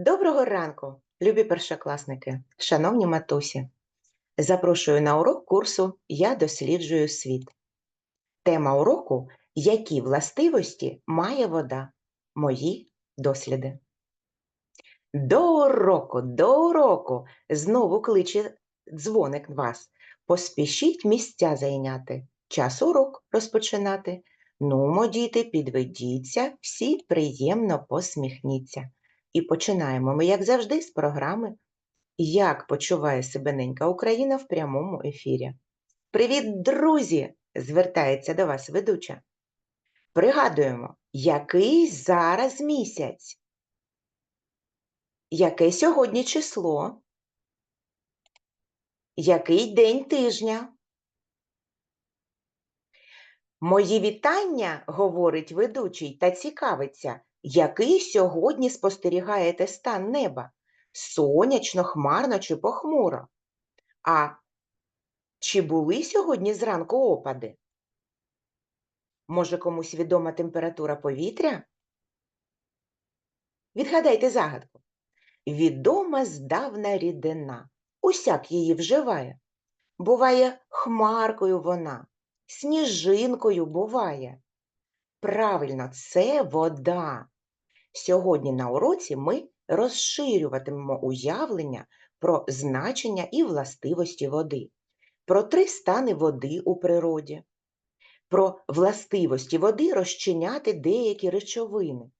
Доброго ранку, любі першокласники, шановні матусі. Запрошую на урок курсу Я досліджую світ. Тема уроку Які властивості має вода? Мої досліди. До уроку, до уроку! Знову кличе дзвоник вас. Поспішіть місця зайняти. Час урок розпочинати. Нумо, діти, підведіться, всі приємно посміхніться. І починаємо ми, як завжди, з програми Як почуває себе ненька Україна в прямому ефірі. Привіт, друзі! звертається до вас ведуча. Пригадуємо, який зараз місяць? Яке сьогодні число? Який день тижня? Мої вітання, говорить ведучий, та цікавиться, який сьогодні спостерігаєте стан неба? Сонячно, хмарно чи похмуро? А чи були сьогодні зранку опади? Може, комусь відома температура повітря? Відгадайте загадку. Відома здавна рідина. Усяк її вживає. Буває хмаркою вона, сніжинкою буває. Правильно, це вода. Сьогодні на уроці ми розширюватимемо уявлення про значення і властивості води, про три стани води у природі, про властивості води розчиняти деякі речовини.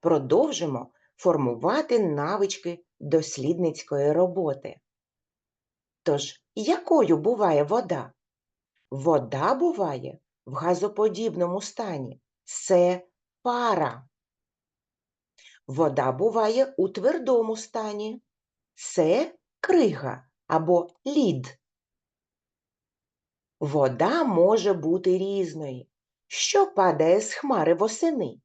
Продовжимо формувати навички дослідницької роботи. Тож, якою буває вода? Вода буває в газоподібному стані. Це пара. Вода буває у твердому стані. Це крига або лід. Вода може бути різною. Що падає з хмари восени?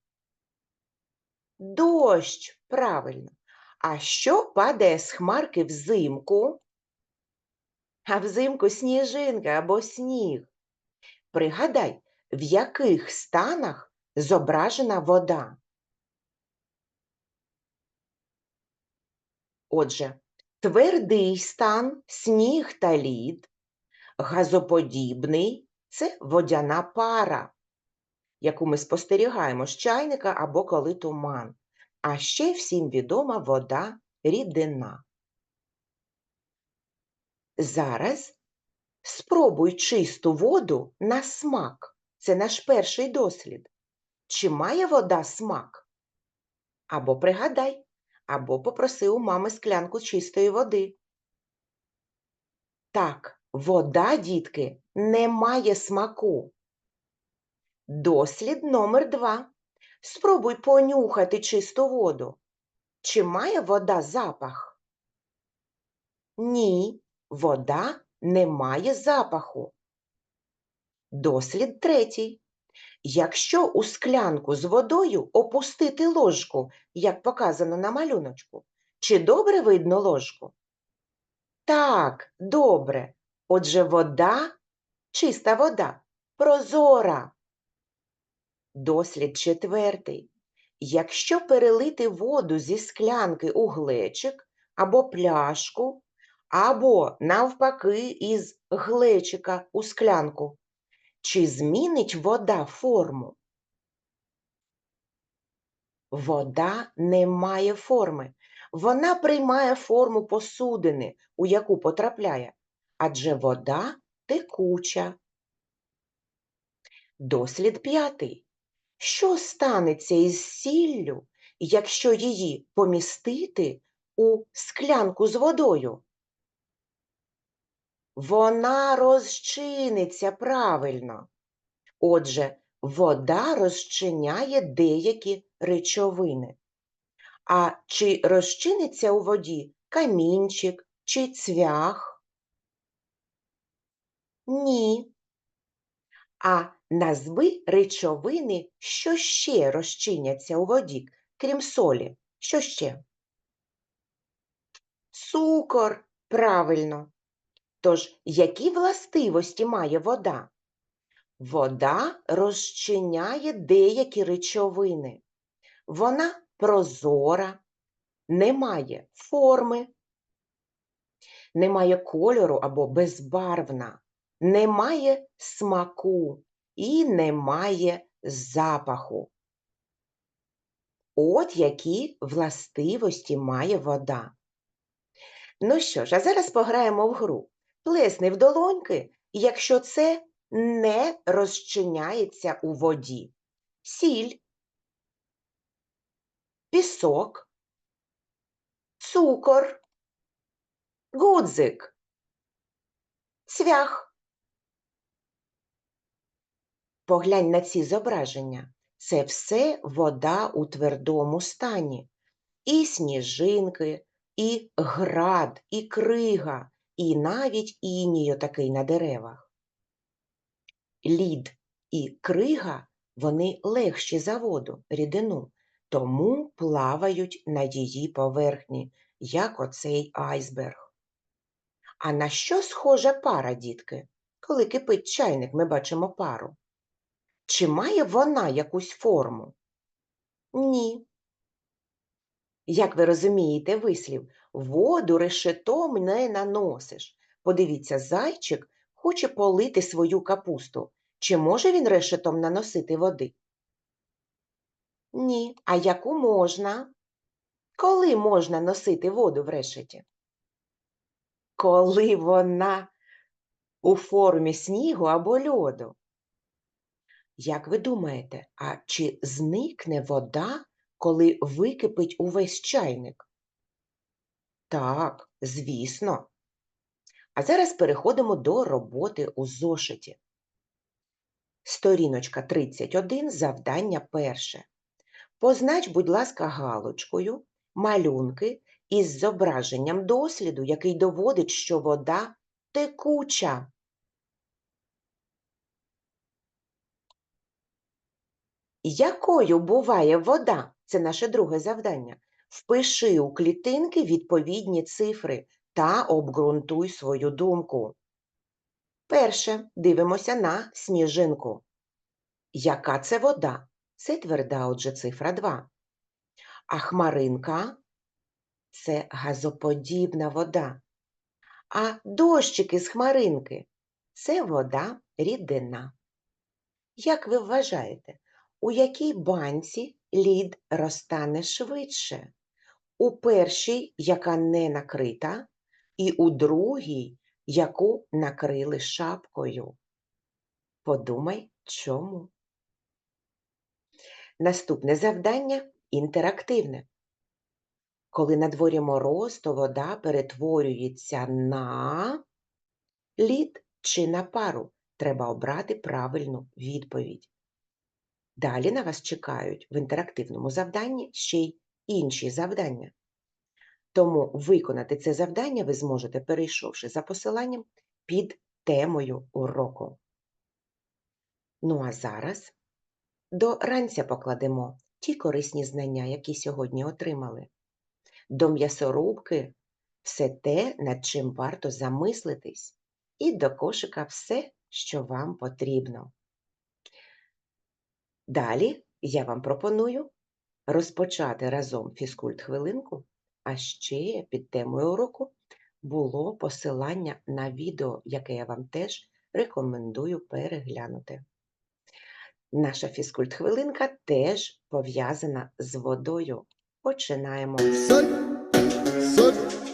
Дощ, правильно. А що падає з хмарки взимку? А взимку сніжинка або сніг. Пригадай, в яких станах зображена вода. Отже, твердий стан, сніг та лід, газоподібний це водяна пара, яку ми спостерігаємо з чайника або коли туман. А ще всім відома вода рідина. Зараз спробуй чисту воду на смак. Це наш перший дослід. Чи має вода смак? Або пригадай, або попроси у мами склянку чистої води. Так, вода, дітки, не має смаку. Дослід номер два. Спробуй понюхати чисту воду. Чи має вода запах? Ні, вода не має запаху. Дослід третій. Якщо у склянку з водою опустити ложку, як показано на малюночку, чи добре видно ложку? Так, добре. Отже, вода, чиста вода, прозора. Дослід четвертий. Якщо перелити воду зі склянки у глечик або пляшку, або, навпаки, із глечика у склянку, чи змінить вода форму? Вода не має форми. Вона приймає форму посудини, у яку потрапляє, адже вода текуча. Дослід п'ятий. Що станеться із сіллю, якщо її помістити у склянку з водою? Вона розчиниться правильно. Отже, вода розчиняє деякі речовини. А чи розчиниться у воді камінчик чи цвях? Ні. А назви речовини, що ще розчиняться у воді, крім солі. Що ще? Цукор, правильно. Тож, які властивості має вода? Вода розчиняє деякі речовини. Вона прозора, не має форми, не має кольору або безбарвна, не має смаку і не має запаху. От які властивості має вода. Ну що ж, а зараз пограємо в гру. Плесни в долоньки, якщо це не розчиняється у воді. Сіль, пісок, цукор, гудзик, цвях. Поглянь на ці зображення. Це все вода у твердому стані. І сніжинки, і град, і крига, і навіть іній отакий на деревах. Лід і крига вони легші за воду, рідину, тому плавають на її поверхні, як оцей айсберг. А на що схожа пара, дітки? Коли кипить чайник, ми бачимо пару. Чи має вона якусь форму? Ні. Як ви розумієте вислів, воду решетом не наносиш. Подивіться, зайчик хоче полити свою капусту. Чи може він решетом наносити води? Ні. А яку можна? Коли можна носити воду в решеті? Коли вона у формі снігу або льоду. Як ви думаєте, а чи зникне вода, коли википить увесь чайник? Так, звісно. А зараз переходимо до роботи у зошиті. Сторіночка 31, завдання перше. Познач, будь ласка, галочкою малюнки із зображенням досліду, який доводить, що вода текуча. Якою буває вода? Це наше друге завдання. Впиши у клітинки відповідні цифри та обґрунтуй свою думку. Перше, дивимося на сніжинку. Яка це вода? Це тверда, отже, цифра 2. А хмаринка це газоподібна вода. А дощики з хмаринки це вода рідина. Як ви вважаєте, у якій банці лід розтане швидше? У першій, яка не накрита, і у другій, яку накрили шапкою. Подумай, чому. Наступне завдання інтерактивне. Коли на дворі мороз, то вода перетворюється на лід чи на пару. Треба обрати правильну відповідь. Далі на вас чекають в інтерактивному завданні ще й інші завдання. Тому виконати це завдання ви зможете, перейшовши за посиланням під темою уроку. Ну а зараз до ранця покладемо ті корисні знання, які сьогодні отримали. До м'ясорубки все те, над чим варто замислитись, і до кошика все, що вам потрібно. Далі я вам пропоную розпочати разом фізкульт-хвилинку, а ще під темою уроку було посилання на відео, яке я вам теж рекомендую переглянути. Наша фізкульт-хвилинка теж пов'язана з водою. Починаємо. Соль, соль,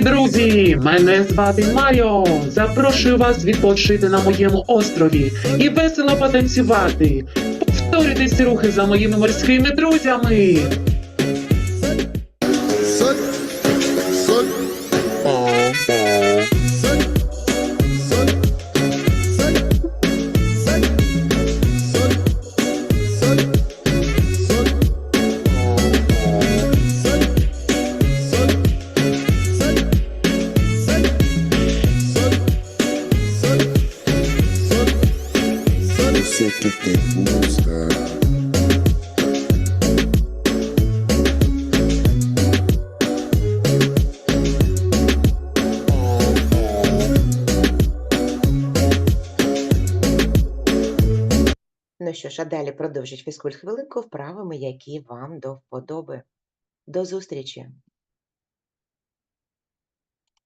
Друзі! Мене звати Майо. Запрошую вас відпочити на моєму острові і весело потанцювати. Повторюйте ці рухи за моїми морськими друзями. Що ж, а далі продовжить фізкульт хвилинку вправами, які вам до вподоби. До зустрічі!